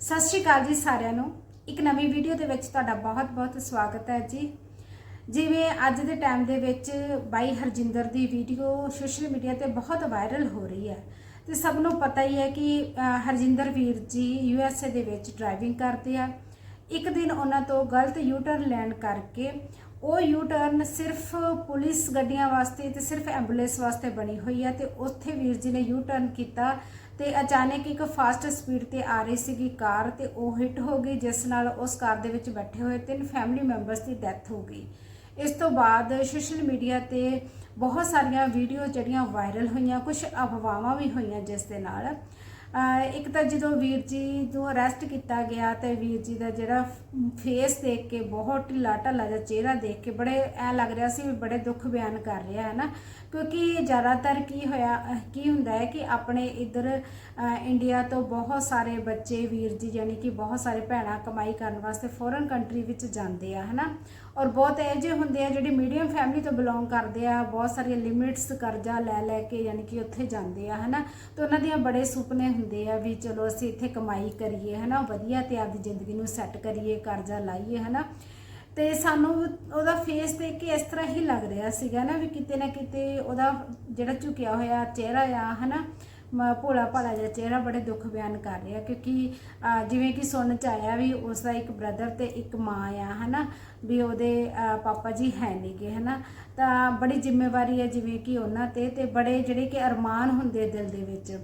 ਸਤਿ ਸ਼੍ਰੀ ਅਕਾਲ ਜੀ ਸਾਰਿਆਂ ਨੂੰ। ਇੱਕ ਨਵੀਂ ਵੀਡੀਓ ਦੇ ਵਿੱਚ ਤੁਹਾਡਾ ਬਹੁਤ-ਬਹੁਤ ਸਵਾਗਤ ਹੈ ਜੀ। ਜਿਵੇਂ ਅੱਜ ਦੇ ਟਾਈਮ ਦੇ ਵਿੱਚ ਬਾਈ ਹਰਜਿੰਦਰ ਦੀ ਵੀਡੀਓ ਸੋਸ਼ਲ ਮੀਡੀਆ ਤੇ ਬਹੁਤ ਵਾਇਰਲ ਹੋ ਰਹੀ ਹੈ। ਤੇ ਸਭ ਨੂੰ ਪਤਾ ਹੀ ਹੈ ਕਿ ਹਰਜਿੰਦਰ ਵੀਰ ਜੀ ਯੂ ਐਸ ਏ ਦੇ ਵਿੱਚ ਡਰਾਈਵਿੰਗ ਕਰਦੇ ਆ। ਇੱਕ ਦਿਨ ਉਹਨਾਂ ਤੋਂ ਗਲਤ ਯੂ ਟਰਨ ਲੈਣ ਕਰਕੇ ਉਹ ਯੂ ਟਰਨ ਸਿਰਫ ਪੁਲਿਸ ਗੱਡੀਆਂ ਵਾਸਤੇ ਤੇ ਸਿਰਫ ਐਂਬੂਲੈਂਸ ਵਾਸਤੇ ਬਣੀ ਹੋਈ ਹੈ ਤੇ ਉੱਥੇ ਵੀਰ ਜੀ ਨੇ ਯੂ ਟਰਨ ਕੀਤਾ ਤੇ ਅਚਾਨਕ ਇੱਕ ਫਾਸਟ ਸਪੀਡ ਤੇ ਆ ਰਹੀ ਸੀਗੀ ਕਾਰ ਤੇ ਉਹ ਹਿੱਟ ਹੋ ਗਈ, ਜਿਸ ਨਾਲ ਉਸ ਕਾਰ ਦੇ ਵਿੱਚ ਬੈਠੇ ਹੋਏ ਤਿੰਨ ਫੈਮਿਲੀ ਮੈਂਬਰਸ ਦੀ ਡੈਥ ਹੋ ਗਈ। ਇਸ ਤੋਂ ਬਾਅਦ ਸੋਸ਼ਲ ਮੀਡੀਆ ਤੇ ਬਹੁਤ ਸਾਰੀਆਂ ਵੀਡੀਓ ਜਿਹੜੀਆਂ ਵਾਇਰਲ ਹੋਈਆਂ ਕੁਝ ਅਫਵਾਹਾਂ ਵੀ ਹੋਈਆਂ ਜਿਸ ਦੇ ਨਾਲ। ਇੱਕ ਤਾਂ ਜਦੋਂ ਵੀਰ ਜੀ ਨੂੰ ਅਰੈਸਟ ਕੀਤਾ ਗਿਆ ਤੇ ਵੀਰ ਜੀ ਦਾ ਜਿਹੜਾ ਫੇਸ ਦੇਖ ਕੇ ਬਹੁਤ ਢਿੱਲਾ ਢੱਲਾ ਜਿਹਾ ਚਿਹਰਾ ਦੇਖ ਕੇ ਬੜੇ ਐ ਲੱਗ ਰਿਹਾ ਸੀ ਵੀ ਬੜੇ ਦੁੱਖ ਬਿਆਨ ਕਰ ਰਿਹਾ ਹੈ ਨਾ। ਕਿਉਂਕਿ ਜ਼ਿਆਦਾਤਰ ਕੀ ਹੋਇਆ ਕੀ ਹੁੰਦਾ ਹੈ ਕਿ ਆਪਣੇ ਇੱਧਰ ਇੰਡੀਆ ਤੋਂ ਬਹੁਤ ਸਾਰੇ ਬੱਚੇ ਵੀਰ ਜੀ, ਯਾਨੀ ਕਿ ਬਹੁਤ ਸਾਰੇ ਭੈਣਾਂ ਕਮਾਈ ਕਰਨ ਵਾਸਤੇ ਫੋਰਨ ਕੰਟਰੀ ਵਿੱਚ ਜਾਂਦੇ ਆ ਹਨਾ ਔਰ ਬਹੁਤ ਇਹੋ ਜਿਹੇ ਹੁੰਦੇ ਆ ਜਿਹੜੇ ਮੀਡੀਅਮ ਫੈਮਿਲੀ ਤੋਂ ਬਿਲੋਂਗ ਕਰਦੇ ਆ, ਬਹੁਤ ਸਾਰੀਆਂ ਲਿਮਿਟਸ ਕਰਜ਼ਾ ਲੈ ਲੈ ਕੇ ਯਾਨੀ ਕਿ ਉੱਥੇ ਜਾਂਦੇ ਆ, ਹਨਾ? ਤੇ ਉਹਨਾਂ ਦੀਆਂ ਬੜੇ ਸੁਪਨੇ ਹੁੰਦੇ ਆ ਵੀ ਚਲੋ ਅਸੀਂ ਇੱਥੇ ਕਮਾਈ ਕਰੀਏ, ਹਨਾ? ਵਧੀਆ ਤੇ ਆਪਦੀ ਜ਼ਿੰਦਗੀ ਨੂੰ ਸੈੱਟ ਕਰੀਏ, ਕਰਜ਼ਾ ਲਾਈਏ, ਹਨਾ? ਤੇ ਸਾਨੂੰ ਉਹਦਾ ਫੇਸ ਦੇਖ ਕੇ ਇਸ ਤਰ੍ਹਾਂ ਹੀ ਲੱਗ ਰਿਹਾ ਸੀਗਾ ਨਾ ਵੀ ਕਿਤੇ ਨਾ ਕਿਤੇ ਉਹਦਾ ਜਿਹੜਾ ਝੁਕਿਆ ਹੋਇਆ ਚਿਹਰਾ ਆ, ਹਨਾ? ਮ- ਭੋਲਾ ਭਾਲਾ ਜਿਹਾ ਚਿਹਰਾ ਬੜੇ ਦੁੱਖ ਬਿਆਨ ਕਰ ਰਿਹਾ ਕਿਉਂਕਿ ਜਿਵੇਂ ਕਿ ਸੁਣ ਚ ਆਇਆ ਵੀ ਉਸ ਦਾ ਇੱਕ ਬ੍ਰਦਰ ਤੇ ਇੱਕ ਮਾਂ ਆ ਹਨਾ? ਵੀ ਉਹਦੇ ਪਾਪਾ ਜੀ ਹੈ ਨਹੀਂਗੇ ਹਨਾ? ਤਾਂ ਬੜੀ ਜ਼ਿੰਮੇਵਾਰੀ ਹੈ ਜਿਵੇਂ ਕਿ ਉਹਨਾਂ ਤੇ ਤੇ ਬੜੇ ਜਿਹੜੇ ਕਿ ਅਰਮਾਨ ਹੁੰਦੇ ਦਿਲ ਦੇ ਵਿੱਚ।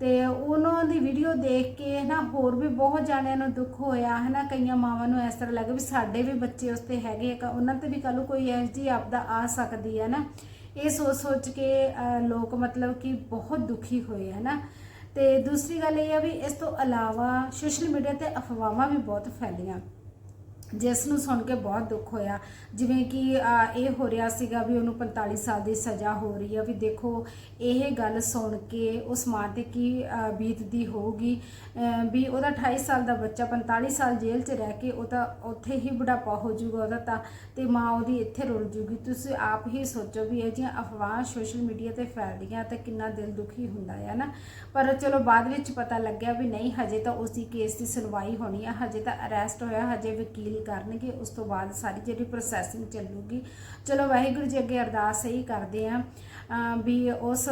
ਤੇ ਉਹਨਾਂ ਦੀ ਵੀਡੀਓ ਦੇਖ ਕੇ ਨਾ ਹੋਰ ਵੀ ਬਹੁਤ ਜਾਣਿਆਂ ਨੂੰ ਦੁੱਖ ਹੋਇਆ ਹੈ ਨਾ ਕਈਆਂ ਮਾਵਾਂ ਨੂੰ ਇਸ ਤਰ੍ਹਾਂ ਲੱਗਾ ਵੀ ਸਾਡੇ ਵੀ ਬੱਚੇ ਉਸ ਤੇ ਹੈਗੇ ਆ, ਉਹਨਾਂ ਤੇ ਵੀ ਕੱਲ ਨੂੰ ਕੋਈ ਐਸ ਜੀ ਆਪਦਾ ਆ ਸਕਦੀ ਹੈ ਨਾ ਇਹ ਸੋਚ ਸੋਚ ਕੇ ਲੋਕ ਮਤਲਬ ਕਿ ਬਹੁਤ ਦੁਖੀ ਹੋਏ ਹੈ ਨਾ ਤੇ ਦੂਸਰੀ ਗੱਲ ਇਹ ਆ ਵੀ ਇਸ ਤੋਂ ਇਲਾਵਾ ਸੋਸ਼ਲ ਮੀਡੀਆ ਤੇ ਅਫਵਾਹਾਂ ਵੀ ਬਹੁਤ ਫੈਲੀਆਂ। ਜਿਸ ਨੂੰ ਸੁਣ ਕੇ ਬਹੁਤ ਦੁੱਖ ਹੋਇਆ। ਜਿਵੇਂ ਕਿ ਇਹ ਹੋ ਰਿਹਾ ਸੀਗਾ ਵੀ ਉਹਨੂੰ 45 ਸਾਲ ਦੀ ਸਜ਼ਾ ਹੋ ਰਹੀ ਆ ਵੀ ਦੇਖੋ, ਇਹ ਗੱਲ ਸੁਣ ਕੇ ਉਸ ਮਾਂ ਤੇ ਕੀ ਬੀਤਦੀ ਹੋਊਗੀ। ਵੀ ਉਹਦਾ 28 ਸਾਲ ਦਾ ਬੱਚਾ 45 ਸਾਲ ਜੇਲ੍ਹ 'ਚ ਰਹਿ ਕੇ ਉਹ ਤਾਂ ਉੱਥੇ ਹੀ ਬੁਢਾਪਾ ਹੋ ਜਾਊਗਾ ਉਹਦਾ ਤਾਂ, ਤੇ ਮਾਂ ਉਹਦੀ ਇੱਥੇ ਰੁਲ ਜੂਗੀ। ਤੁਸੀਂ ਆਪ ਹੀ ਸੋਚੋ ਵੀ ਇਹ ਜਿਹੀਆਂ ਅਫਵਾਹ ਸੋਸ਼ਲ ਮੀਡੀਆ ਤੇ ਫੈਲਦੀਆਂ ਤਾਂ ਕਿੰਨਾ ਦਿਲ ਦੁਖੀ ਹੁੰਦਾ ਹੈ ਨਾ। ਪਰ ਚਲੋ ਬਾਅਦ ਵਿੱਚ ਪਤਾ ਲੱਗਿਆ ਵੀ ਨਹੀਂ, ਹਜੇ ਤਾਂ ਉਸੇ ਕੇਸ ਦੀ ਸੁਣਵਾਈ ਹੋਣੀ ਆ, ਹਜੇ ਤਾਂ ਅਰੈਸਟ ਹੋਇਆ, ਹਜੇ ਵਕੀਲ ਕਰਨਗੇ, ਉਸ ਤੋਂ ਬਾਅਦ ਸਾਰੀ ਜਿਹੜੀ ਪ੍ਰੋਸੈਸਿੰਗ ਚੱਲੂਗੀ। ਚਲੋ ਵਾਹਿਗੁਰੂ ਜੀ ਅੱਗੇ ਅਰਦਾਸ ਇਹੀ ਕਰਦੇ ਆ ਵੀ ਉਸ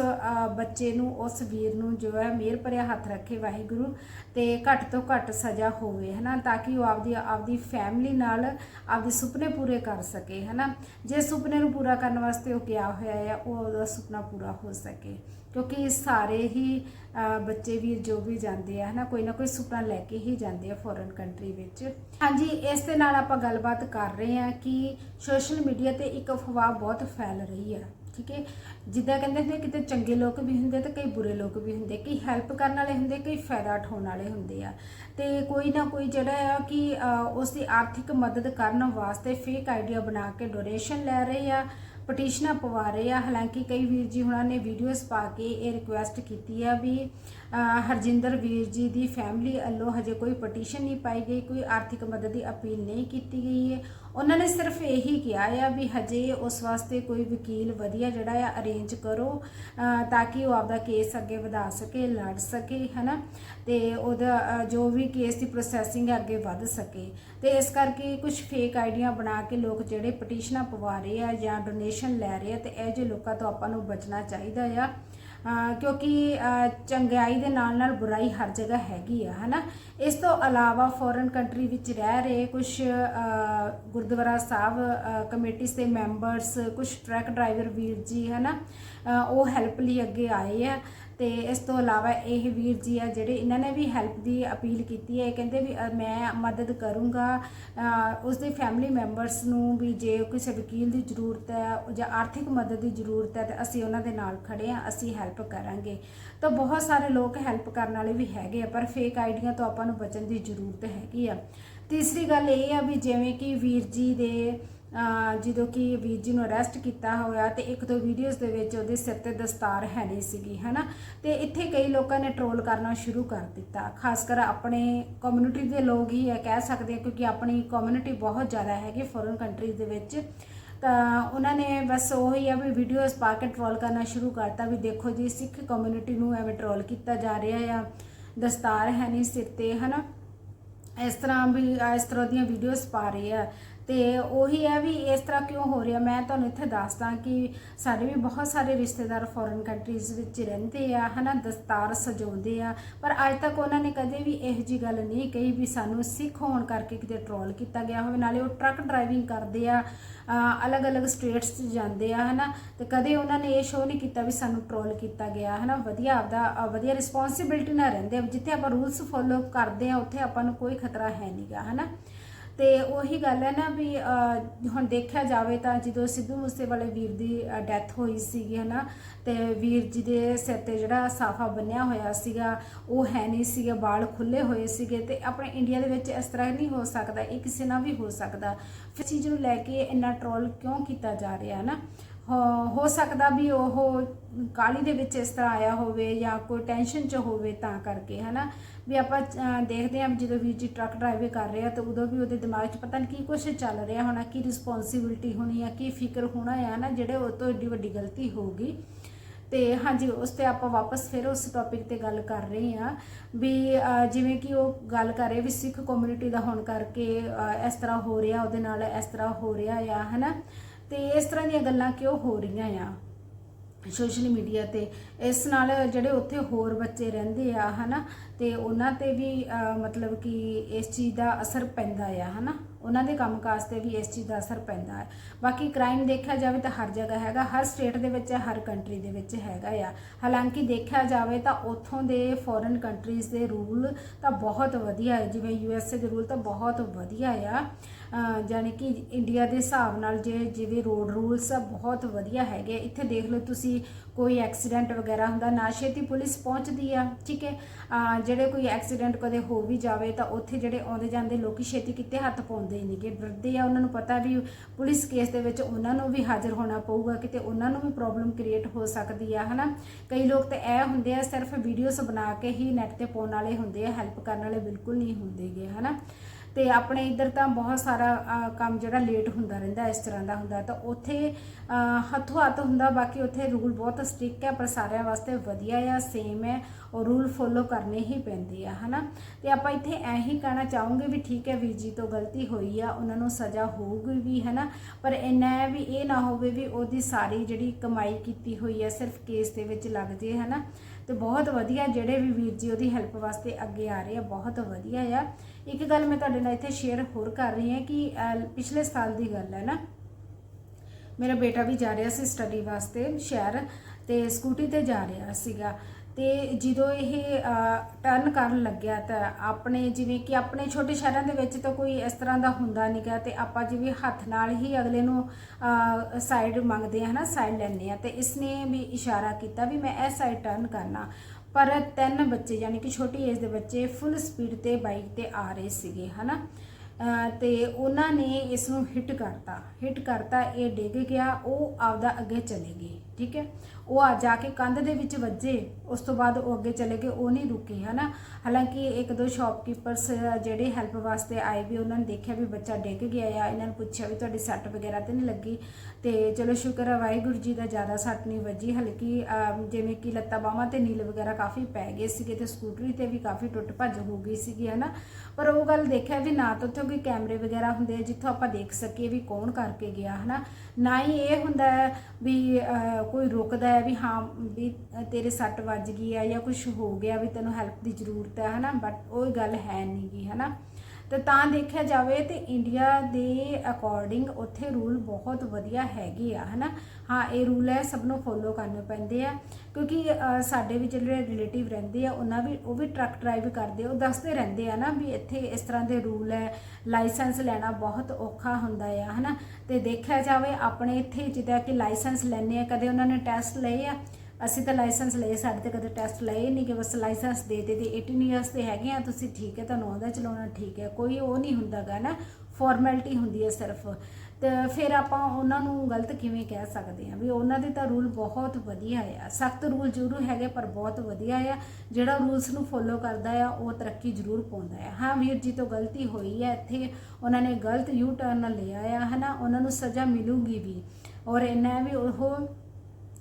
ਬੱਚੇ ਨੂੰ, ਉਸ ਵੀਰ ਨੂੰ ਜੋ ਹੈ ਮਿਹਰ ਭਰਿਆ ਹੱਥ ਰੱਖੇ ਵਾਹਿਗੁਰੂ ਤੇ ਘੱਟ ਤੋਂ ਘੱਟ ਸਜ਼ਾ ਹੋਵੇ, ਹਨਾ, ਤਾਂ ਕਿ ਉਹ ਆਪਦੀ ਆਪਦੀ ਫੈਮਿਲੀ ਨਾਲ ਆਪਦੇ ਸੁਪਨੇ ਪੂਰੇ ਕਰ ਸਕੇ, ਹਨਾ। ਜੇ ਸੁਪਨੇ ਨੂੰ ਪੂਰਾ ਕਰਨ ਵਾਸਤੇ ਉਹ ਗਿਆ ਹੋਇਆ ਹੈ ਉਹ ਉਹਦਾ ਸੁਪਨਾ ਪੂਰਾ ਹੋ ਸਕੇ। ਕਿਉਂਕਿ ਸਾਰੇ ਹੀ ਬੱਚੇ ਵੀ ਜੋ ਵੀ ਜਾਂਦੇ ਆ ਹਨਾ ਕੋਈ ਨਾ ਕੋਈ ਸੁਪਨਾ ਲੈ ਕੇ ਹੀ ਜਾਂਦੇ ਆ ਫੋਰਨ ਕੰਟਰੀ ਵਿੱਚ। ਹਾਂਜੀ ਇਸ ਦੇ ਨਾਲ ਆਪਾਂ ਗੱਲਬਾਤ ਕਰ ਰਹੇ ਹਾਂ ਕਿ ਸੋਸ਼ਲ ਮੀਡੀਆ ਤੇ ਇੱਕ ਅਫਵਾਹ ਬਹੁਤ ਫੈਲ ਰਹੀ ਆ ਠੀਕ ਹੈ? ਜਿੱਦਾਂ ਕਹਿੰਦੇ ਹੁੰਦੇ ਕਿਤੇ ਚੰਗੇ ਲੋਕ ਵੀ ਹੁੰਦੇ ਤੇ ਕਈ ਬੁਰੇ ਲੋਕ ਵੀ ਹੁੰਦੇ ਕਈ ਹੈਲਪ ਕਰਨ ਵਾਲੇ ਹੁੰਦੇ ਕਈ ਫਾਇਦਾ ਉਠਾਉਣ ਵਾਲੇ ਹੁੰਦੇ ਆ। ਤੇ ਕੋਈ ਨਾ ਕੋਈ ਜਿਹੜਾ ਆ ਕਿ ਅਹ, ਉਸ ਦੀ ਆਰਥਿਕ ਮਦਦ ਕਰਨ ਵਾਸਤੇ ਫੇਕ ਆਈਡੀਆ ਬਣਾ ਕੇ ਡੋਨੇਸ਼ਨ ਲੈ ਰਹੇ ਆ ਪਟੀਸ਼ਨਾਂ ਪਵਾ ਰਹੇ ਆ। ਹਾਲਾਂਕਿ ਕਈ ਵੀਰ ਜੀ ਉਹਨਾਂ ਨੇ ਵੀਡੀਓਜ਼ ਪਾ ਕੇ ਇਹ ਰਿਕੁਐਸਟ ਕੀਤੀ ਆ ਵੀ ਹਰਜਿੰਦਰ ਵੀਰ ਜੀ ਦੀ ਫੈਮਿਲੀ ਵੱਲੋਂ ਹਜੇ ਕੋਈ ਪਟੀਸ਼ਨ ਨਹੀਂ ਪਾਈ ਗਈ, ਕੋਈ ਆਰਥਿਕ ਮਦਦ ਦੀ ਅਪੀਲ ਨਹੀਂ ਕੀਤੀ ਗਈ ਹੈ। ਉਹਨਾਂ ਨੇ ਸਿਰਫ ਇਹੀ ਕਿਹਾ ਆ ਵੀ ਹਜੇ ਉਸ ਵਾਸਤੇ ਕੋਈ ਵਕੀਲ ਵਧੀਆ ਜਿਹੜਾ ਆ ਅਰੇਂਜ ਕਰੋ ਤਾਂ ਕਿ ਉਹ ਆਪਦਾ ਕੇਸ ਅੱਗੇ ਵਧਾ ਸਕੇ, ਲੜ ਸਕੇ, ਹਨਾ? ਤੇ ਉਹਦਾ ਜੋ ਵੀ ਕੇਸ ਦੀ ਪ੍ਰੋਸੈਸਿੰਗ ਹੈ, ਅੱਗੇ ਵੱਧ ਸਕੇ। ਤੇ ਇਸ ਕਰਕੇ ਕੁਝ ਫੇਕ ਆਈਡੀਆਂ ਬਣਾ ਕੇ ਲੋਕ ਜਿਹੜੇ ਪਟੀਸ਼ਨਾਂ ਪਵਾ ਰਹੇ ਆ ਜਾਂ ਡੋਨੇਸ਼ਨ ਲੈ ਰਹੇ ਆ, ਤੇ ਇਹ ਜਿਹੇ ਲੋਕਾਂ ਤੋਂ ਆਪਾਂ ਨੂੰ ਬਚਣਾ ਚਾਹੀਦਾ ਆ। ਕਿਉਂਕਿ ਚੰਗਿਆਈ ਦੇ ਨਾਲ ਨਾਲ ਬੁਰਾਈ ਹਰ ਜਗ੍ਹਾ ਹੈਗੀ ਆ, ਹਨਾ? ਇਸ ਤੋਂ ਇਲਾਵਾ ਫੋਰਨ ਕੰਟਰੀ ਵਿੱਚ ਰਹਿ ਰਹੇ ਕੁਝ ਗੁਰਦੁਆਰਾ ਸਾਹਿਬ ਕਮੇਟੀਸ ਦੇ ਮੈਂਬਰਸ ਕੁਝ ਟਰੱਕ ਡਰਾਈਵਰ ਵੀਰ ਜੀ, ਹਨਾ? ਅਹ, ਉਹ ਹੈਲਪ ਲਈ ਅੱਗੇ ਆਏ ਆ। ਤੇ ਇਸ ਤੋਂ ਇਲਾਵਾ ਇਹ ਵੀਰ ਜੀ ਆ ਜਿਹੜੇ ਇਹਨਾਂ ਨੇ ਵੀ ਹੈਲਪ ਦੀ ਅਪੀਲ ਕੀਤੀ ਹੈ ਕਹਿੰਦੇ ਵੀ ਮੈਂ ਮਦਦ ਕਰੂੰਗਾ ਅ, ਉਸਦੇ ਫੈਮਿਲੀ ਮੈਂਬਰਸ ਨੂੰ ਵੀ ਜੇ ਕਿਸੇ ਵਕੀਲ ਦੀ ਜ਼ਰੂਰਤ ਹੈ ਜਾਂ ਆਰਥਿਕ ਮਦਦ ਦੀ ਜ਼ਰੂਰਤ ਹੈ ਤਾਂ ਅਸੀਂ ਉਹਨਾਂ ਦੇ ਨਾਲ ਖੜੇ ਆ ਅਸੀਂ ਹੈਲਪ ਕਰਾਂਗੇ। ਤਾਂ ਬਹੁਤ ਸਾਰੇ ਲੋਕ ਹੈਲਪ ਕਰਨ ਵਾਲੇ ਵੀ ਹੈਗੇ ਆ ਪਰ ਫੇਕ ਆਈਡੀਆਂ ਤੋਂ ਆਪਾਂ ਨੂੰ ਬਚਣ ਦੀ ਜ਼ਰੂਰਤ ਹੈਗੀ ਆ। ਤੀਸਰੀ ਗੱਲ ਇਹ ਆ ਵੀ ਜਿਵੇਂ ਕਿ ਵੀਰ ਜੀ ਦੇ ਜਦੋਂ ਕਿ ਵੀਰ ਜੀ ਨੂੰ ਅਰੈਸਟ ਕੀਤਾ ਹੋਇਆ ਤੇ ਇੱਕ ਦੋ ਵੀਡੀਓਜ਼ ਦੇ ਵਿੱਚ ਉਹਦੇ ਸਿਰ ਤੇ ਦਸਤਾਰ ਹੈ ਨਹੀਂ ਸੀਗੀ, ਹਨਾ? ਤੇ ਇੱਥੇ ਕਈ ਲੋਕਾਂ ਨੇ ਟ੍ਰੋਲ ਕਰਨਾ ਸ਼ੁਰੂ ਕਰ ਦਿੱਤਾ, ਖਾਸ ਕਰ ਆਪਣੇ ਕਮਿਊਨਿਟੀ ਦੇ ਲੋਕ ਹੀ ਹੈ ਕਹਿ ਸਕਦੇ ਆ, ਕਿਉਂਕਿ ਆਪਣੀ ਕਮਿਊਨਿਟੀ ਬਹੁਤ ਜ਼ਿਆਦਾ ਹੈਗੀ ਫੋਰਨ ਕੰਟਰੀਜ਼ ਦੇ ਵਿੱਚ। ਤਾਂ ਉਹਨਾਂ ਨੇ ਬਸ ਉਹੀ ਆ ਵੀ ਵੀਡੀਓਜ਼ ਪਾ ਕੇ ਟ੍ਰੋਲ ਕਰਨਾ ਸ਼ੁਰੂ ਕਰਤਾ ਵੀ ਦੇਖੋ ਜੀ, ਸਿੱਖ ਕਮਿਊਨਿਟੀ ਨੂੰ ਐਵੇਂ ਟ੍ਰੋਲ ਕੀਤਾ ਜਾ ਰਿਹਾ ਆ, ਦਸਤਾਰ ਹੈ ਨਹੀਂ ਸਿਰ ਤੇ, ਹਨਾ? ਇਸ ਤਰ੍ਹਾਂ ਵੀ, ਇਸ ਤਰ੍ਹਾਂ ਦੀਆਂ ਵੀਡੀਓਜ਼ ਪਾ ਰਹੇ ਆ। ਤੇ ਉਹੀ ਹੈ ਵੀ ਇਸ ਤਰ੍ਹਾਂ ਕਿਉਂ ਹੋ ਰਿਹਾ? ਮੈਂ ਤੁਹਾਨੂੰ ਇੱਥੇ ਦੱਸਦਾ ਕਿ ਸਾਡੇ ਵੀ ਬਹੁਤ ਸਾਰੇ ਰਿਸ਼ਤੇਦਾਰ ਫੋਰਨ ਕੰਟਰੀਜ਼ ਵਿੱਚ ਰਹਿੰਦੇ ਆ, ਹਨਾ, ਦਸਤਾਰ ਸਜਾਉਂਦੇ ਆ, ਪਰ ਅੱਜ ਤੱਕ ਉਹਨਾਂ ਨੇ ਕਦੇ ਵੀ ਇਹੋ ਜੀ ਗੱਲ ਨਹੀਂ ਕਹੀ ਵੀ ਸਾਨੂੰ ਸਿੱਖ ਹੋਣ ਕਰਕੇ ਕਿਤੇ ਟਰੋਲ ਕੀਤਾ ਗਿਆ ਹੋਵੇ। ਨਾਲੇ ਉਹ ਟਰੱਕ ਡਰਾਈਵਿੰਗ ਕਰਦੇ ਆ ਅਲੱਗ-ਅਲੱਗ ਸਟੇਟਸ 'ਚ ਜਾਂਦੇ ਆ, ਹਨਾ, ਤੇ ਕਦੇ ਉਹਨਾਂ ਨੇ ਇਹ ਸ਼ੋਅ ਨਹੀਂ ਕੀਤਾ ਵੀ ਸਾਨੂੰ ਟਰੋਲ ਕੀਤਾ ਗਿਆ, ਹਨਾ। ਵਧੀਆ ਆਪਦਾ ਵਧੀਆ ਰਿਸਪੌਂਸਿਬਿਲਟੀ ਨਾਲ ਰਹਿੰਦੇ ਆ। ਜਿੱਥੇ ਆਪਾਂ ਰੂਲਸ ਫੋਲੋ ਕਰਦੇ ਆ, ਉੱਥੇ ਆਪਾਂ ਨੂੰ ਕੋਈ ਖਤਰਾ ਹੈ ਨਹੀਂਗਾ ਹਨਾ। ਤੇ ਉਹੀ ਗੱਲ ਹੈ ਨਾ ਵੀ ਹੁਣ ਦੇਖਿਆ ਜਾਵੇ ਤਾਂ ਜਦੋਂ ਸਿੱਧੂ ਮੂਸੇਵਾਲੇ ਵੀਰ ਦੀ ਡੈਥ ਹੋਈ ਸੀਗੀ, ਹਨਾ, ਤੇ ਵੀਰ ਜੀ ਦੇ ਸਿਰ ਤੇ ਜਿਹੜਾ ਸਾਫਾ ਬੰਨਿਆ ਹੋਇਆ ਸੀਗਾ, ਉਹ ਹੈ ਨਹੀਂ ਸੀਗਾ, ਵਾਲ ਖੁੱਲੇ ਹੋਏ ਸੀਗੇ ਤੇ ਆਪਣੇ ਇੰਡੀਆ ਦੇ ਵਿੱਚ ਇਸ ਤਰ੍ਹਾਂ ਨਹੀਂ ਹੋ ਸਕਦਾ, ਇਹ ਕਿਸੇ ਨਾਲ ਵੀ ਹੋ ਸਕਦਾ। ਫਿਰ ਚੀਜ਼ ਨੂੰ ਲੈ ਕੇ ਇੰਨਾ ਟਰੋਲ ਕਿਉਂ ਕੀਤਾ ਜਾ ਰਿਹਾ ਹੈ ਨਾ ਹੋ- ਸਕਦਾ ਵੀ ਉਹ ਕਾਲੀ ਦੇ ਵਿੱਚ ਇਸ ਤਰ੍ਹਾਂ ਆਇਆ ਹੋਵੇ ਜਾਂ ਕੋਈ ਟੈਨਸ਼ਨ 'ਚ ਹੋਵੇ ਤਾਂ ਕਰਕੇ, ਹਨਾ? ਵੀ ਆਪਾਂ ਦੇਖਦੇ ਹਾਂ ਵੀ ਜਦੋਂ ਵੀਰ ਜੀ ਟਰੱਕ ਡਰਾਈਵ ਕਰ ਰਹੇ ਆ ਤਾਂ ਉਦੋਂ ਵੀ ਉਹਦੇ ਦਿਮਾਗ 'ਚ ਪਤਾ ਨਹੀਂ ਕੀ ਕੁਝ ਚੱਲ ਰਿਹਾ ਹੋਣਾ, ਕੀ ਰਿਸਪੌਂਸਿਬਿਲਟੀ ਹੋਣੀ ਆ, ਕੀ ਫਿਕਰ ਹੋਣਾ ਆ ਨਾ ਜਿਹੜੇ ਉਹ ਤੋਂ ਏਡੀ ਵੱਡੀ ਗਲਤੀ ਹੋਊਗੀ ਤੇ ਹਾਂਜੀ, ਉਸ ਤੇ ਆਪਾਂ ਵਾਪਸ ਫਿਰ ਉਸ ਟੌਪਿਕ ਤੇ ਗੱਲ ਕਰ ਰਹੇ ਹਾਂ ਵੀ ਜਿਵੇਂ ਕਿ ਉਹ ਗੱਲ ਕਰ ਰਹੇ ਵੀ ਸਿੱਖ ਕਮਿਊਨਿਟੀ ਦਾ ਹੋਣ ਕਰਕੇ ਇਸ ਤਰ੍ਹਾਂ ਹੋ ਰਿਹਾ, ਉਹਦੇ ਨਾਲ ਇਸ ਤਰ੍ਹਾਂ ਹੋ ਰਿਹਾ ਆ, ਹਨਾ? ਤੇ ਇਸ ਤਰ੍ਹਾਂ ਦੀਆਂ ਗੱਲਾਂ ਕਿਉਂ ਹੋ ਰਹੀਆਂ ਆ? ਸੋਸ਼ਲ ਮੀਡੀਆ ਤੇ ਇਸ ਨਾਲ ਜਿਹੜੇ ਉੱਥੇ ਹੋਰ ਬੱਚੇ ਰਹਿੰਦੇ ਆ, ਹਨਾ, ਤੇ ਉਹਨਾਂ ਤੇ ਵੀ ਮਤਲਬ ਕਿ ਇਸ ਚੀਜ਼ ਦਾ ਅਸਰ ਪੈਂਦਾ ਆ, ਹਨਾ? ਉਹਨਾਂ ਦੇ ਕੰਮਕਾਜ ਤੇ ਵੀ ਇਸ ਚੀਜ਼ ਦਾ ਅਸਰ ਪੈਂਦਾ ਹੈ ਬਾਕੀ ਕ੍ਰਾਈਮ ਦੇਖਿਆ ਜਾਵੇ ਤਾਂ ਹਰ ਜਗ੍ਹਾ ਹੈਗਾ, ਹਰ ਸਟੇਟ ਦੇ ਵਿੱਚ, ਹਰ ਕੰਟਰੀ ਦੇ ਵਿੱਚ ਹੈਗਾ ਆ। ਹਾਲਾਂਕਿ ਦੇਖਿਆ ਜਾਵੇ ਤਾਂ ਉੱਥੋਂ ਦੇ ਫੋਰਨ ਕੰਟਰੀਜ਼ ਦੇ ਰੂਲ ਤਾਂ ਬਹੁਤ ਵਧੀਆ ਹੈ ਜਿਵੇਂ ਯੂ ਐਸ ਏ ਦੇ ਰੂਲ ਤਾਂ ਬਹੁਤ ਵਧੀਆ ਆ। ਅਹ, ਜਾਣੀ ਕਿ ਇੰਡੀਆ ਦੇ ਹਿਸਾਬ ਨਾਲ ਜੇ ਜਿਵੇਂ ਰੋਡ ਰੂਲਸ ਆ, ਬਹੁਤ ਵਧੀਆ ਹੈਗੇ ਇੱਥੇ ਦੇਖ ਲਓ ਤੁਸੀਂ, ਕੋਈ ਐਕਸੀਡੈਂਟ ਵਗੈਰਾ ਹੁੰਦਾ, ਨਾ ਛੇਤੀ ਪੁਲਿਸ ਪਹੁੰਚਦੀ ਆ, ਠੀਕ ਹੈ? ਜਿਹੜੇ ਕੋਈ ਐਕਸੀਡੈਂਟ ਕਦੇ ਹੋ ਵੀ ਜਾਵੇ, ਤਾਂ ਉੱਥੇ ਜਿਹੜੇ ਆਉਂਦੇ ਜਾਂਦੇ ਲੋਕੀ ਛੇਤੀ ਕਿਤੇ ਹੱਥ ਪਾਉਂਦੇ ਹੀ ਨਹੀਂਗੇ। ਡਰਦੇ ਆ, ਉਹਨਾਂ ਨੂੰ ਪਤਾ ਵੀ ਪੁਲਿਸ ਕੇਸ ਦੇ ਵਿੱਚ ਉਹਨਾਂ ਨੂੰ ਵੀ ਹਾਜ਼ਰ ਹੋਣਾ ਪਊਗਾ, ਕਿਤੇ ਉਹਨਾਂ ਨੂੰ ਵੀ ਪ੍ਰੋਬਲਮ ਕ੍ਰੀਏਟ ਹੋ ਸਕਦੀ ਆ, ਹਨਾ? ਕਈ ਲੋਕ ਤਾਂ ਇਹ ਹੁੰਦੇ ਆ, ਸਿਰਫ ਵੀਡੀਓਜ਼ ਬਣਾ ਕੇ ਹੀ ਨੈਟ ਤੇ ਪਾਉਣ ਵਾਲੇ ਹੁੰਦੇ ਆ ਹੈਲਪ ਕਰਨ ਵਾਲੇ ਬਿਲਕੁਲ ਨਹੀਂ ਹੁੰਦੇਗੇ, ਹਨਾ? ਤੇ ਆਪਣੇ ਇੱਧਰ ਤਾਂ ਬਹੁਤ ਸਾਰਾ ਕੰਮ ਜਿਹੜਾ ਲੇਟ ਹੁੰਦਾ ਰਹਿੰਦਾ, ਇਸ ਤਰ੍ਹਾਂ ਦਾ ਹੁੰਦਾ। ਤਾਂ ਉੱਥੇ ਹੱਥੋਂ ਹੱਥ ਹੁੰਦਾ, ਬਾਕੀ ਉੱਥੇ ਰੂਲ ਬਹੁਤ ਸਟ੍ਰਿਕਟ ਹੈ ਪਰ ਸਾਰਿਆਂ ਵਾਸਤੇ ਵਧੀਆ ਆ ਸੇਮ ਹੈ ਉਹ ਰੂਲ ਫੋਲੋ ਕਰਨੇ ਹੀ ਪੈਂਦੇ ਆ, ਹਨਾ? ਤੇ ਆਪਾਂ ਇੱਥੇ ਇਹੀ ਕਹਿਣਾ ਚਾਹੂੰਗੇ ਵੀ ਠੀਕ ਹੈ ਵੀਰ ਜੀ, ਤੋਂ ਗਲਤੀ ਹੋਈ ਆ, ਉਹਨਾਂ ਨੂੰ ਸਜ਼ਾ ਹੋਊਗੀ ਵੀ, ਹਨਾ? ਪਰ ਇੰਨਾ ਵੀ ਇਹ ਨਾ ਹੋਵੇ ਵੀ ਉਹਦੀ ਸਾਰੀ ਜਿਹੜੀ ਕਮਾਈ ਕੀਤੀ ਹੋਈ ਹੈ ਸਿਰਫ ਕੇਸ ਦੇ ਵਿੱਚ ਲੱਗ ਜੇ, ਹਨਾ? ਤੇ ਬਹੁਤ ਵਧੀਆ ਜਿਹੜੇ ਵੀ ਵੀਰ ਜੀ ਉਹਦੀ ਹੈਲਪ ਵਾਸਤੇ ਅੱਗੇ ਆ ਰਹੇ ਆ, ਬਹੁਤ ਵਧੀਆ ਆ। ਇੱਕ ਗੱਲ ਮੈਂ ਤੁਹਾਡੇ ਨਾਲ ਇੱਥੇ ਸ਼ੇਅਰ ਹੋਰ ਕਰ ਰਹੀ ਹਾਂ ਕਿ ਪਿਛਲੇ ਸਾਲ ਦੀ ਗੱਲ ਹੈ ਨਾ। ਮੇਰਾ ਬੇਟਾ ਵੀ ਜਾ ਰਿਹਾ ਸੀ ਸਟੱਡੀ ਵਾਸਤੇ ਸ਼ਹਿਰ ਤੇ ਸਕੂਟੀ ਤੇ ਜਾ ਰਿਹਾ ਸੀਗਾ ਤੇ ਜਦੋਂ ਇਹ ਟਰਨ ਕਰਨ ਲੱਗਿਆ ਤਾਂ ਆਪਣੇ ਜਿਵੇਂ ਕਿ ਆਪਣੇ ਛੋਟੇ ਸ਼ਹਿਰਾਂ ਦੇ ਵਿੱਚ ਤਾਂ ਕੋਈ ਇਸ ਤਰ੍ਹਾਂ ਦਾ ਹੁੰਦਾ ਨਹੀਂਗਾ ਤੇ ਆਪਾਂ ਜਿਵੇਂ ਹੱਥ ਨਾਲ ਹੀ ਅਗਲੇ ਨੂੰ ਸਾਈਡ ਮੰਗਦੇ ਆ ਨਾ ਸਾਈਡ ਲੈਂਦੇ ਆ ਤੇ ਇਸਨੇ ਵੀ ਇਸ਼ਾਰਾ ਕੀਤਾ ਵੀ ਮੈਂ ਇਹ ਸਾਈਡ ਟਰਨ ਕਰਨਾ। ਪਰ ਤਿੰਨ ਬੱਚੇ ਯਾਨੀ ਕਿ ਛੋਟੀ ਏਜ ਦੇ ਬੱਚੇ ਫੁੱਲ ਸਪੀਡ ਤੇ ਬਾਈਕ ਤੇ ਆ ਰਹੇ ਸੀਗੇ, ਹਨਾ? ਅਹ ਤੇ ਉਹਨਾਂ ਨੇ ਇਸ ਨੂੰ ਹਿੱਟ ਕਰਤਾ। ਹਿੱਟ ਕਰਤਾ, ਇਹ ਡਿੱਗ ਗਿਆ, ਉਹ ਆਪਦਾ ਅੱਗੇ ਚਲੇ ਗਏ, ਠੀਕ ਹੈ? ਉਹ ਆ ਜਾ ਕੇ ਕੰਧ ਦੇ ਵਿੱਚ ਵੱਜੇ। ਉਸ ਤੋਂ ਬਾਅਦ ਉਹ ਅੱਗੇ ਚਲੇ ਗਏ, ਉਹ ਨਹੀਂ ਰੁਕੇ, ਹਨਾ? ਹਾਲਾਂਕਿ ਇੱਕ ਦੋ ਸ਼ਾਪਕੀਪਰਸ ਜਿਹੜੇ ਹੈਲਪ ਵਾਸਤੇ ਆਏ ਵੀ, ਉਹਨਾਂ ਨੇ ਦੇਖਿਆ ਵੀ ਬੱਚਾ ਡਿੱਗ ਗਿਆ ਆ। ਇਹਨਾਂ ਨੂੰ ਪੁੱਛਿਆ ਵੀ ਤੁਹਾਡੀ ਸੱਟ ਵਗੈਰਾ ਤੇ ਨਹੀਂ ਲੱਗੀ? ਤੇ ਚਲੋ ਸ਼ੁਕਰ ਹੈ ਵਾਹਿਗੁਰੂ ਜੀ ਦਾ ਜ਼ਿਆਦਾ ਸੱਟ ਨਹੀਂ ਵੱਜੀ। ਹਲਕੀ ਜਿਵੇਂ ਕਿ ਲੱਤਾਂ ਬਾਹਾਂ ਤੇ ਨੀਲ ਵਗੈਰਾ ਕਾਫੀ ਪੈ ਗਏ ਸੀਗੇ ਤੇ ਸਕੂਟਰੀ ਤੇ ਵੀ ਕਾਫੀ ਟੁੱਟ ਭੱਜ ਹੋ ਗਈ ਸੀਗੀ, ਹਨਾ? ਪਰ ਉਹ ਗੱਲ ਦੇਖਿਆ ਵੀ ਨਾ ਤਾਂ ਉੱਥੇ ਕੋਈ ਕੈਮਰੇ ਵਗੈਰਾ ਹੁੰਦੇ ਆ ਜਿੱਥੋਂ ਆਪਾਂ ਦੇਖ ਸਕੀਏ ਵੀ ਕੌਣ ਕਰਕੇ ਗਿਆ, ਹਨਾ? ਨਾ ਹੀ ਇਹ ਹੁੰਦਾ ਵੀ ਕੋਈ ਰੁਕਦਾ ਹੈ ਵੀ ਹਾਂ ਵੀ ਤੇਰੇ ਸੱਟ ਵੱਜ ਗਈ ਹੈ ਜਾਂ ਕੁਝ ਹੋ ਗਿਆ ਵੀ ਤੈਨੂੰ ਹੈਲਪ ਦੀ ਜ਼ਰੂਰਤ ਹੈ, ਹਨਾ? ਬਟ ਉਹ ਗੱਲ ਹੈ ਨਹੀਂ ਗੀ, ਹਨਾ? ਤੇ ਤਾਂ ਦੇਖਿਆ ਜਾਵੇ ਤੇ ਇੰਡੀਆ ਦੇ ਅਕੋਰਡਿੰਗ ਉੱਥੇ ਰੂਲ ਬਹੁਤ ਵਧੀਆ ਹੈਗੇ ਆ, ਹਨਾ? ਹਾਂ, ਇਹ ਰੂਲ ਹੈ, ਸਭ ਨੂੰ ਫੋਲੋ ਕਰਨੇ ਪੈਂਦੇ ਆ। ਕਿਉਂਕਿ ਸਾਡੇ ਵੀ ਜਿਹੜੇ ਰਿਲੇਟਿਵ ਰਹਿੰਦੇ ਆ, ਉਹਨਾਂ ਵੀ, ਉਹ ਵੀ ਟਰੱਕ ਡਰਾਈਵ ਕਰਦੇ ਉਹ ਦੱਸਦੇ ਰਹਿੰਦੇ ਆ ਨਾ ਵੀ ਇੱਥੇ ਇਸ ਤਰ੍ਹਾਂ ਦੇ ਰੂਲ ਹੈ ਲਾਇਸੈਂਸ ਲੈਣਾ ਬਹੁਤ ਔਖਾ ਹੁੰਦਾ ਆ, ਹਨਾ? ਤੇ ਦੇਖਿਆ ਜਾਵੇ, ਆਪਣੇ ਇੱਥੇ ਜਿੱਦਾਂ ਕਿ ਲਾਇਸੈਂਸ ਲੈਣੇ ਆ, ਕਦੇ ਉਹਨਾਂ ਨੇ ਟੈਸਟ ਲਏ ਆ ਅਸੀਂ ਤਾਂ ਲਾਇਸੈਂਸ ਲਏ, ਸਾਡੇ ਤੇ ਕਦੇ ਟੈਸਟ ਲਏ ਨਹੀਂ ਕਿ ਬਸ ਲਾਇਸੈਂਸ ਦੇ ਦੇ ਤੇ 18 ਇਅਰਸ ਦੇ ਹੈਗੇ ਆ, ਤੁਸੀਂ ਠੀਕ ਹੈ, ਤੁਹਾਨੂੰ ਆਉਂਦਾ ਚਲਾਉਣਾ ਠੀਕ ਹੈ। ਕੋਈ ਉਹ ਨਹੀਂ ਹੁੰਦਾਗਾ ਨਾ ਫਾਰਮੈਲਿਟੀ ਹੁੰਦੀ ਹੈ ਸਿਰਫ। ਤੇ ਫਿਰ ਆਪਾਂ ਉਹਨਾਂ ਨੂੰ ਗਲਤ ਕਿਵੇਂ ਕਹਿ ਸਕਦੇ ਆ ਵੀ ਉਹਨਾਂ ਦੇ ਤਾਂ ਰੂਲ ਬਹੁਤ ਵਧੀਆ ਆ। ਸਖਤ ਰੂਲ ਜ਼ਰੂਰ ਹੈਗੇ, ਪਰ ਬਹੁਤ ਵਧੀਆ ਆ। ਜਿਹੜਾ ਰੂਲਸ ਨੂੰ ਫੋਲੋ ਕਰਦਾ ਆ, ਉਹ ਤਰੱਕੀ ਜ਼ਰੂਰ ਪਾਉਂਦਾ ਆ। ਹਾਂ ਵੀਰ ਜੀ ਤੋਂ ਗਲਤੀ ਹੋਈ ਹੈ ਇੱਥੇ। ਉਹਨਾਂ ਨੇ ਗਲਤ ਯੂ ਟਰਨ ਲਿਆ ਆ, ਹਨਾ? ਉਹਨਾਂ ਨੂੰ ਸਜ਼ਾ ਮਿਲੂਗੀ ਵੀ। ਔਰ ਇਹਨਾਂ ਵੀ ਉਹ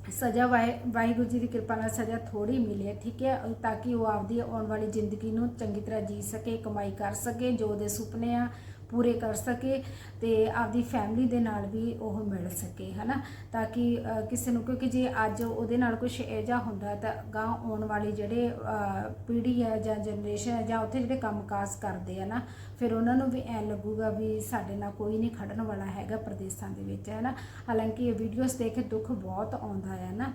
ਸਜ਼ਾ ਵਾਹਿ- ਵਾਹਿਗੁਰੂ ਜੀ ਦੀ ਕਿਰਪਾ ਨਾਲ ਸਜ਼ਾ ਥੋੜੀ ਮਿਲੀ ਹੈ ਠੀਕ ਹੈ ਤਾਂ ਕਿ ਉਹ ਆਪਦੀ ਆਉਣ ਵਾਲੀ ਜ਼ਿੰਦਗੀ ਨੂੰ ਚੰਗੀ ਤਰ੍ਹਾਂ ਜੀ ਸਕੇ, ਕਮਾਈ ਕਰ ਸਕੇ, ਜੋ ਉਹਦੇ ਸੁਪਨੇ ਆ ਪੂਰੇ ਕਰ ਸਕੇ ਤੇ ਆਪਦੀ ਫੈਮਿਲੀ ਦੇ ਨਾਲ ਵੀ ਉਹ ਮਿਲ ਸਕੇ, ਹਨਾ? ਤਾਂ ਕਿ ਕਿਸੇ ਨੂੰ ਕਿਉਂਕਿ ਜੇ ਅੱਜ ਉਹਦੇ ਨਾਲ ਕੁਝ ਇਹੋ ਜਿਹਾ ਹੁੰਦਾ ਤਾਂ ਗਾਂ ਆਉਣ ਵਾਲੀ ਜਿਹੜੇ ਪੀੜ੍ਹੀ ਹੈ ਜਾਂ ਜਨਰੇਸ਼ਨ ਹੈ ਜਾਂ ਉੱਥੇ ਜਿਹੜੇ ਕੰਮਕਾਜ ਕਰਦੇ ਆ ਨਾ, ਫਿਰ ਉਹਨਾਂ ਨੂੰ ਵੀ ਐ ਲੱਗੂਗਾ ਵੀ ਸਾਡੇ ਨਾਲ ਕੋਈ ਨਹੀਂ ਖੜਨ ਵਾਲਾ ਹੈਗਾ ਪ੍ਰਦੇਸਾਂ ਦੇ ਵਿੱਚ ਹੈ ਨਾ ਹਾਲਾਂਕਿ ਇਹ ਵੀਡੀਓਜ਼ ਦੇਖ ਕੇ ਦੁੱਖ ਬਹੁਤ ਆਉਂਦਾ ਹੈ ਨਾ।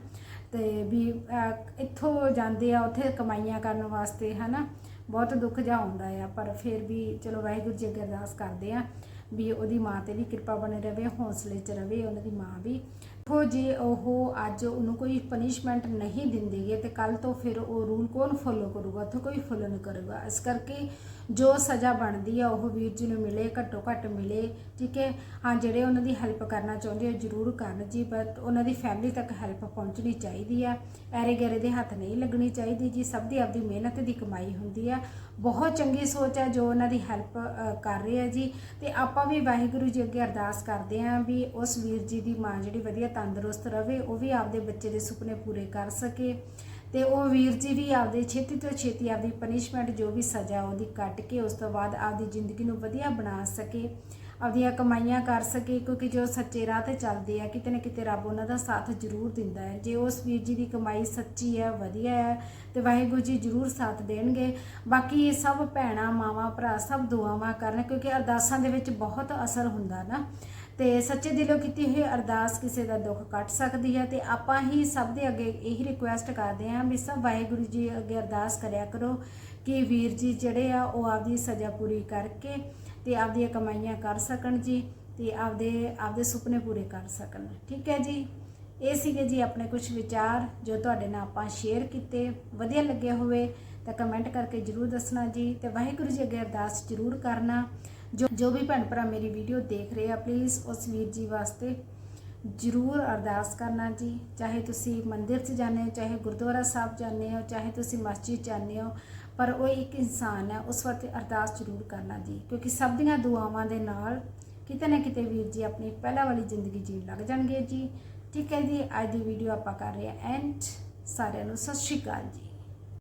ਤੇ ਵੀ ਇੱਥੋਂ ਜਾਂਦੇ ਆ ਉੱਥੇ ਕਮਾਈਆਂ ਕਰਨ ਵਾਸਤੇ ਹੈ ਨਾ ਬਹੁਤ ਦੁੱਖ ਜਿਹਾ ਹੁੰਦਾ ਆ, ਪਰ ਫਿਰ ਵੀ ਚਲੋ ਵਾਹਿਗੁਰੂ ਜੀ ਅੱਗੇ ਅਰਦਾਸ ਕਰਦੇ ਆ। ਵੀ ਉਹਦੀ ਮਾਂ ਤੇ ਵੀ ਕਿਰਪਾ ਬਣੇ ਰਵੇ, ਹੌਸਲੇ 'ਚ ਰਵੇ ਉਹਨਾਂ ਦੀ ਮਾਂ ਵੀ। ਦੇਖੋ, ਜੇ ਉਹ ਅੱਜ ਉਹਨੂੰ ਕੋਈ ਪਨਿਸ਼ਮੈਂਟ ਨਹੀਂ ਦਿੰਦੇਗੇ ਤੇ ਕੱਲ ਤੋਂ ਫਿਰ ਉਹ ਰੂਲ ਕੌਣ ਫੋਲੋ ਕਰੂਗਾ? ਉੱਥੇ ਕੋਈ ਫੋਲੋ ਨਹੀਂ ਕਰੂਗਾ। ਇਸ ਕਰਕੇ ਜੋ ਸਜ਼ਾ ਬਣਦੀ ਆ, ਉਹ ਵੀਰ ਜੀ ਨੂੰ ਮਿਲੇ, ਘੱਟੋ ਘੱਟ ਮਿਲੇ, ਠੀਕ ਹੈ? ਹਾਂ, ਜਿਹੜੇ ਉਹਨਾਂ ਦੀ ਹੈਲਪ ਕਰਨਾ ਚਾਹੁੰਦੇ ਆ, ਜਰੂਰ ਕਰਨ ਜੀ ਬਟ ਉਹਨਾਂ ਦੀ ਫੈਮਿਲੀ ਤੱਕ ਹੈਲਪ ਪਹੁੰਚਣੀ ਚਾਹੀਦੀ ਆ। ਐਰੇ ਗੈਰੇ ਦੇ ਹੱਥ ਨਹੀਂ ਲੱਗਣੀ ਚਾਹੀਦੀ ਜੀ, ਸਭ ਦੀ ਆਪਦੀ ਮਿਹਨਤ ਦੀ ਕਮਾਈ ਹੁੰਦੀ ਆ। ਬਹੁਤ ਚੰਗੀ ਸੋਚ ਹੈ ਜੋ ਉਹਨਾਂ ਦੀ ਹੈਲਪ ਕਰ ਰਹੇ ਆ ਜੀ। ਤੇ ਆਪ ਵੀ ਵਾਹਿਗੁਰੂ ਜੀ ਅੱਗੇ ਅਰਦਾਸ ਕਰਦੇ ਆਂ ਵੀ ਉਸ ਵੀਰ ਜੀ ਦੀ ਮਾਂ ਜਿਹੜੀ ਵਧੀਆ ਤੰਦਰੁਸਤ ਰਵੇ, ਉਹ ਵੀ ਆਪਦੇ ਬੱਚੇ ਦੇ ਸੁਪਨੇ ਪੂਰੇ ਕਰ ਸਕੇ। ਤੇ ਉਹ ਵੀਰ ਜੀ ਵੀ ਆਪਦੇ ਛੇਤੀ ਤੋਂ ਛੇਤੀ ਆਪਦੀ ਪਨਿਸ਼ਮੈਂਟ ਜੋ ਵੀ ਸਜ਼ਾ ਉਹਦੀ ਕੱਟ ਕੇ ਉਸ ਤੋਂ ਬਾਅਦ ਆਪਦੀ ਜ਼ਿੰਦਗੀ ਨੂੰ ਵਧੀਆ ਬਣਾ ਸਕੇ, ਆਪਦੀਆਂ ਕਮਾਈਆਂ ਕਰ ਸਕੇ, ਕਿਉਂਕਿ ਜੋ ਸੱਚੇ ਰਾਹ ਤੇ ਚੱਲਦੇ ਆ, ਕਿਤੇ ਨਾ ਕਿਤੇ ਰੱਬ ਉਹਨਾਂ ਦਾ ਸਾਥ ਜ਼ਰੂਰ ਦਿੰਦਾ ਹੈ। ਜੇ ਉਸ ਵੀਰ ਜੀ ਦੀ ਕਮਾਈ ਸੱਚੀ ਹੈ, ਵਧੀਆ ਹੈ, ਤੇ ਵਾਹਿਗੁਰੂ ਜੀ ਜ਼ਰੂਰ ਸਾਥ ਦੇਣਗੇ। ਬਾਕੀ ਇਹ ਸਭ ਭੈਣਾਂ, ਮਾਵਾਂ, ਭਰਾ ਸਭ ਦੁਆਵਾਂ ਕਰਨ, ਕਿਉਂਕਿ ਅਰਦਾਸਾਂ ਦੇ ਵਿੱਚ ਬਹੁਤ ਅਸਰ ਹੁੰਦਾ ਨਾ। ਤੇ ਸੱਚੇ ਦਿਲੋਂ ਕੀਤੀ ਹੋਈ ਅਰਦਾਸ ਕਿਸੇ ਦਾ ਦੁੱਖ ਕੱਟ ਸਕਦੀ ਹੈ ਤੇ ਆਪਾਂ ਹੀ ਸਭ ਦੇ ਅੱਗੇ ਇਹੀ ਰਿਕੁਐਸਟ ਕਰਦੇ ਹਾਂ ਵੀ ਸਭ ਵਾਹਿਗੁਰੂ ਜੀ ਅੱਗੇ ਅਰਦਾਸ ਕਰਿਆ ਕਰੋ ਕਿ ਵੀਰ ਜੀ ਜਿਹੜੇ ਆ ਉਹ ਆਪਦੀ ਸਜ਼ਾ ਪੂਰੀ ਕਰਕੇ ਤੇ ਆਪਦੀਆਂ ਕਮਾਈਆਂ ਕਰ ਸਕਣ ਜੀ ਤੇ ਆਪਦੇ ਆਪਦੇ ਸੁਪਨੇ ਪੂਰੇ ਕਰ ਸਕਣ। ਠੀਕ ਹੈ ਜੀ? ਇਹ ਸੀਗੇ ਜੀ ਆਪਣੇ ਕੁਝ ਵਿਚਾਰ ਜੋ ਤੁਹਾਡੇ ਨਾਲ ਆਪਾਂ ਸ਼ੇਅਰ ਕੀਤੇ। ਵਧੀਆ ਲੱਗੇ ਹੋਵੇ ਤਾਂ ਕਮੈਂਟ ਕਰਕੇ ਜਰੂਰ ਦੱਸਣਾ ਜੀ ਤੇ ਵਾਹਿਗੁਰੂ ਜੀ ਅੱਗੇ ਅਰਦਾਸ ਜਰੂਰ ਕਰਨਾ। ਜੋ ਜੋ ਵੀ ਭੈਣ ਭਰਾ ਮੇਰੀ ਵੀਡੀਓ ਦੇਖ ਰਹੇ ਆ ਪਲੀਜ਼ ਉਸ ਵੀਰ ਜੀ ਵਾਸਤੇ ਜਰੂਰ ਅਰਦਾਸ ਕਰਨਾ ਜੀ। ਚਾਹੇ ਤੁਸੀਂ ਮੰਦਿਰ 'ਚ ਜਾਂਦੇ ਹੋ, ਚਾਹੇ ਗੁਰਦੁਆਰਾ ਸਾਹਿਬ ਜਾਂਦੇ ਹੋ, ਚਾਹੇ ਤੁਸੀਂ ਮਸਜਿਦ ਜਾਂਦੇ ਹੋ, ਪਰ ਉਹ ਇੱਕ ਇਨਸਾਨ ਹੈ, ਉਸ ਵਕਤ ਅਰਦਾਸ ਜਰੂਰ ਕਰਨਾ ਜੀ। ਕਿਉਂਕਿ ਸਭ ਦੀਆਂ ਦੁਆਵਾਂ ਦੇ ਨਾਲ ਕਿਤੇ ਨਾ ਕਿਤੇ ਵੀਰ ਜੀ ਆਪਣੀ ਪਹਿਲਾਂ ਵਾਲੀ ਜ਼ਿੰਦਗੀ ਜੀਣ ਲੱਗ ਜਾਣਗੇ ਜੀ। ਠੀਕ ਹੈ ਜੀ, ਅੱਜ ਦੀ ਵੀਡੀਓ ਆਪਾਂ ਕਰ ਰਹੇ ਹਾਂ ਐਂਡ ਸਾਰਿਆਂ ਨੂੰ ਸਤਿ ਸ਼੍ਰੀ ਅਕਾਲ ਜੀ।